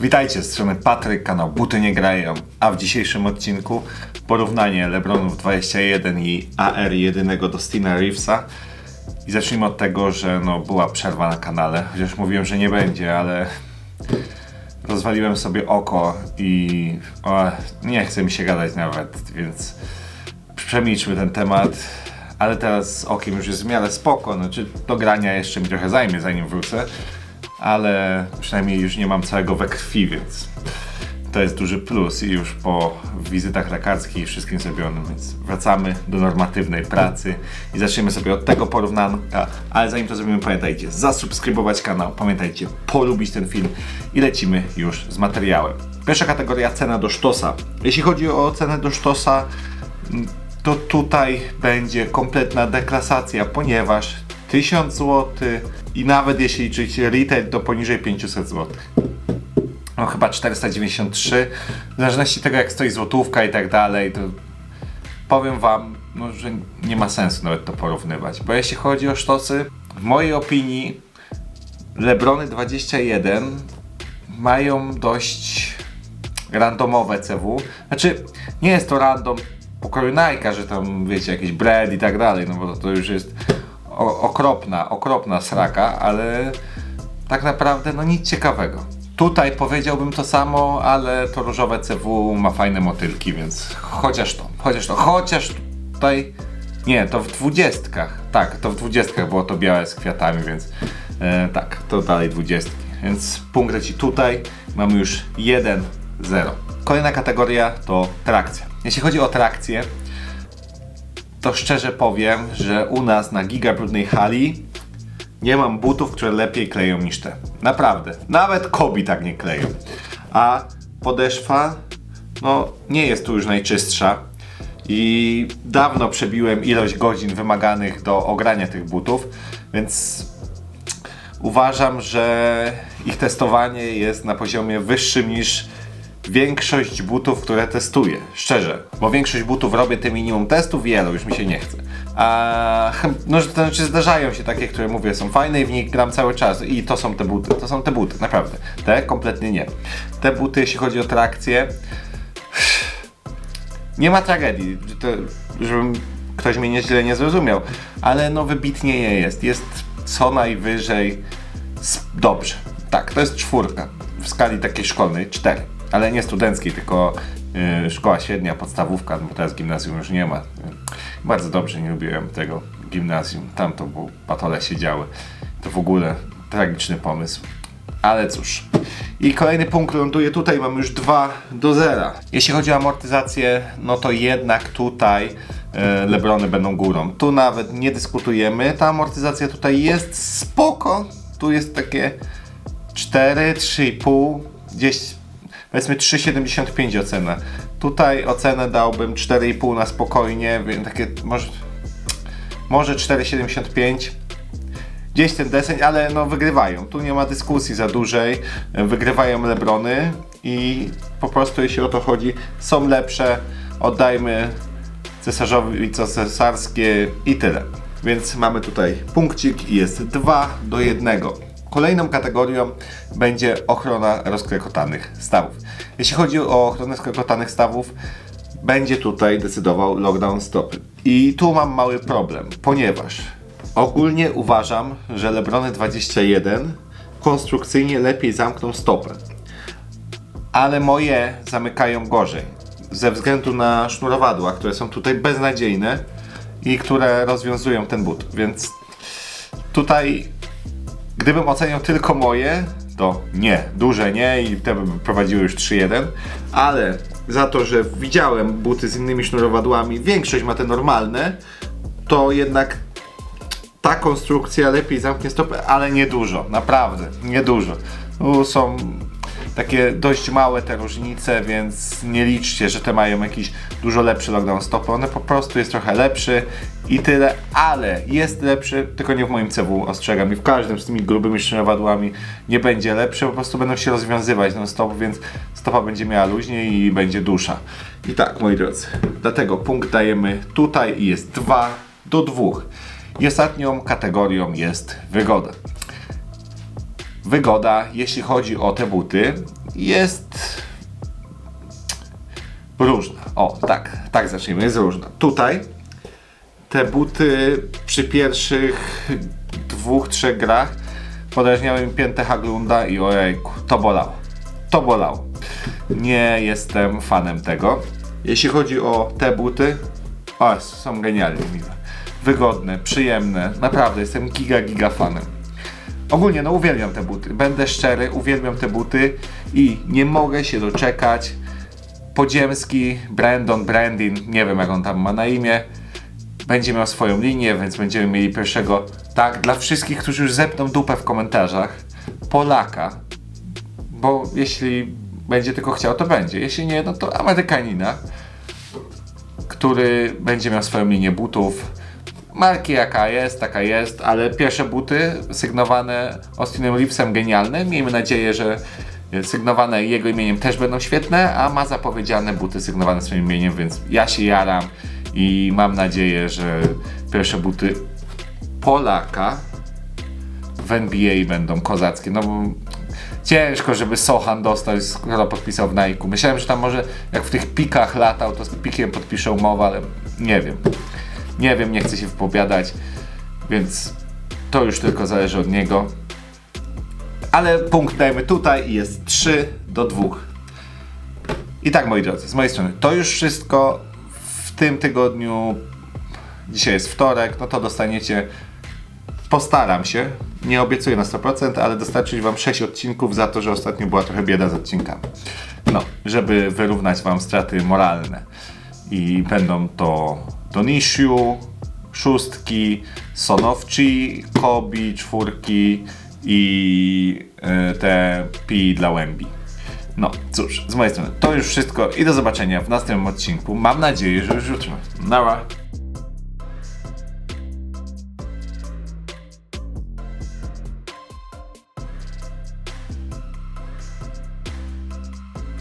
Witajcie, z strony Patryk, kanał Buty Nie Grają, a w dzisiejszym odcinku porównanie Lebronów 21 i AR jedynego Dustina Reevesa. I zacznijmy od tego, że no, była przerwa na kanale, chociaż mówiłem, że nie będzie, ale rozwaliłem sobie oko i o, nie chce mi się gadać nawet, więc przemilczmy ten temat. Ale teraz z okiem już jest w miarę spoko, znaczy do grania jeszcze mi trochę zajmie zanim wrócę, ale przynajmniej już nie mam całego we krwi, więc to jest duży plus i już po wizytach lekarskich i wszystkim zrobionym, więc wracamy do normatywnej pracy i zaczniemy sobie od tego porównanka, ale zanim to zrobimy pamiętajcie zasubskrybować kanał, pamiętajcie polubić ten film i lecimy już z materiałem. Pierwsza kategoria cena do sztosa. Jeśli chodzi o cenę do sztosa, to tutaj będzie kompletna deklasacja, ponieważ 1000 zł i nawet jeśli liczyć retail, to poniżej 500 zł. No chyba 493, w zależności od tego jak stoi złotówka i tak dalej, to powiem wam, no, że nie ma sensu nawet to porównywać, bo jeśli chodzi o sztosy, w mojej opinii Lebrony 21 mają dość randomowe CW. Znaczy, nie jest to random pokroju Nike'a, że tam wiecie, jakieś bread i tak dalej, no bo to, to już jest okropna, okropna sraka, ale tak naprawdę no nic ciekawego. Tutaj powiedziałbym to samo, ale to różowe CW ma fajne motylki, więc chociaż to, chociaż to, chociaż tutaj nie, to w dwudziestkach. Tak, to w dwudziestkach było to białe z kwiatami, więc e, tak, to dalej dwudziestki. Więc punkt leci tutaj. Mamy już 1-0. Kolejna kategoria to trakcja. Jeśli chodzi o trakcję, to szczerze powiem, że u nas na Giga Brudnej Hali nie mam butów, które lepiej kleją niż te. Naprawdę. Nawet Kobi tak nie kleją. A podeszwa, no nie jest tu już najczystsza. I dawno przebiłem ilość godzin wymaganych do ogrania tych butów, więc uważam, że ich testowanie jest na poziomie wyższym niż większość butów, które testuję. Szczerze. Bo większość butów robię te minimum testów i już mi się nie chce. A no, to znaczy zdarzają się takie, które mówię są fajne i w nich gram cały czas i to są te buty. To są te buty, naprawdę. Te kompletnie nie. Te buty, jeśli chodzi o trakcję, nie ma tragedii, to, żebym ktoś mnie nieźle nie zrozumiał, ale no wybitnie nie jest. Jest co najwyżej dobrze. Tak, to jest czwórka w skali takiej szkolnej, cztery, ale nie studenckiej, tylko y, szkoła średnia, podstawówka, bo teraz gimnazjum już nie ma. Bardzo dobrze, nie lubiłem tego gimnazjum. Tam to było, patole się działy. To w ogóle tragiczny pomysł. Ale cóż. I kolejny punkt ląduje tutaj, mamy już 2 do 0. Jeśli chodzi o amortyzację, no to jednak tutaj e, Lebrony będą górą. Tu nawet nie dyskutujemy. Ta amortyzacja tutaj jest spoko. Tu jest takie 4, 3,5, gdzieś powiedzmy 3,75 ocena. Tutaj ocenę dałbym 4,5 na spokojnie, więc takie może, może 4,75 gdzieś ten deseń, ale no wygrywają. Tu nie ma dyskusji za dużej. Wygrywają Lebrony i po prostu jeśli o to chodzi, są lepsze. Oddajmy cesarzowi co cesarskie i tyle. Więc mamy tutaj punkcik i jest 2 do 1. Kolejną kategorią będzie ochrona rozklekotanych stawów. Jeśli chodzi o ochronę rozklekotanych stawów, będzie tutaj decydował lockdown stopy. I tu mam mały problem, ponieważ ogólnie uważam, że Lebrony 21 konstrukcyjnie lepiej zamkną stopę. Ale moje zamykają gorzej. Ze względu na sznurowadła, które są tutaj beznadziejne i które rozwiązują ten but. Więc tutaj Gdybym oceniał tylko moje, to nie, duże nie i te by prowadziły już 3-1, ale za to, że widziałem buty z innymi sznurowadłami, większość ma te normalne, to jednak ta konstrukcja lepiej zamknie stopę, ale nie dużo, naprawdę, nie dużo. Tu są takie dość małe te różnice, więc nie liczcie, że te mają jakiś dużo lepszy lockdown stopy. One po prostu jest trochę lepszy i tyle, ale jest lepszy, tylko nie w moim CW, ostrzegam. I w każdym z tymi grubymi sznurowadłami nie będzie lepszy, po prostu będą się rozwiązywać non stop, więc stopa będzie miała luźniej i będzie dusza. I tak, moi drodzy, dlatego punkt dajemy tutaj i jest 2 do 2. I ostatnią kategorią jest wygoda. Wygoda, jeśli chodzi o te buty, jest różna. O, tak, tak zacznijmy, jest różna. Tutaj te buty przy pierwszych dwóch, trzech grach podrażniały mi piętę Haglunda i ojejku, to bolało. To bolało. Nie jestem fanem tego. Jeśli chodzi o te buty, o, są genialnie miłe. Wygodne, przyjemne, naprawdę jestem giga, giga fanem. Ogólnie, no uwielbiam te buty. Będę szczery, uwielbiam te buty i nie mogę się doczekać. Podziemski, Brandon, Brandin, nie wiem jak on tam ma na imię, będzie miał swoją linię, więc będziemy mieli pierwszego, tak, dla wszystkich, którzy już zepną dupę w komentarzach, Polaka, bo jeśli będzie tylko chciał, to będzie. Jeśli nie, no to Amerykanina, który będzie miał swoją linię butów. Marki jaka jest, taka jest, ale pierwsze buty sygnowane Austinem Reevesem genialne. Miejmy nadzieję, że sygnowane jego imieniem też będą świetne, a ma zapowiedziane buty sygnowane swoim imieniem, więc ja się jaram i mam nadzieję, że pierwsze buty Polaka w NBA będą kozackie. No bo ciężko, żeby Sohan dostał, skoro podpisał w Nike. Myślałem, że tam może jak w tych pikach latał, to z pikiem podpisze umowę, ale nie wiem. Nie wiem, nie chcę się wypowiadać, więc to już tylko zależy od niego. Ale punkt dajmy tutaj i jest 3 do 2. I tak, moi drodzy, z mojej strony to już wszystko w tym tygodniu. Dzisiaj jest wtorek, no to dostaniecie Postaram się, nie obiecuję na 100%, ale dostarczyć Wam 6 odcinków za to, że ostatnio była trochę bieda z odcinkami. No, żeby wyrównać Wam straty moralne. I będą to Donishiu, szóstki, Sonowci, Kobi, czwórki i y, te pi dla Łębi. No cóż, z mojej strony to już wszystko i do zobaczenia w następnym odcinku. Mam nadzieję, że już jutro. Nara.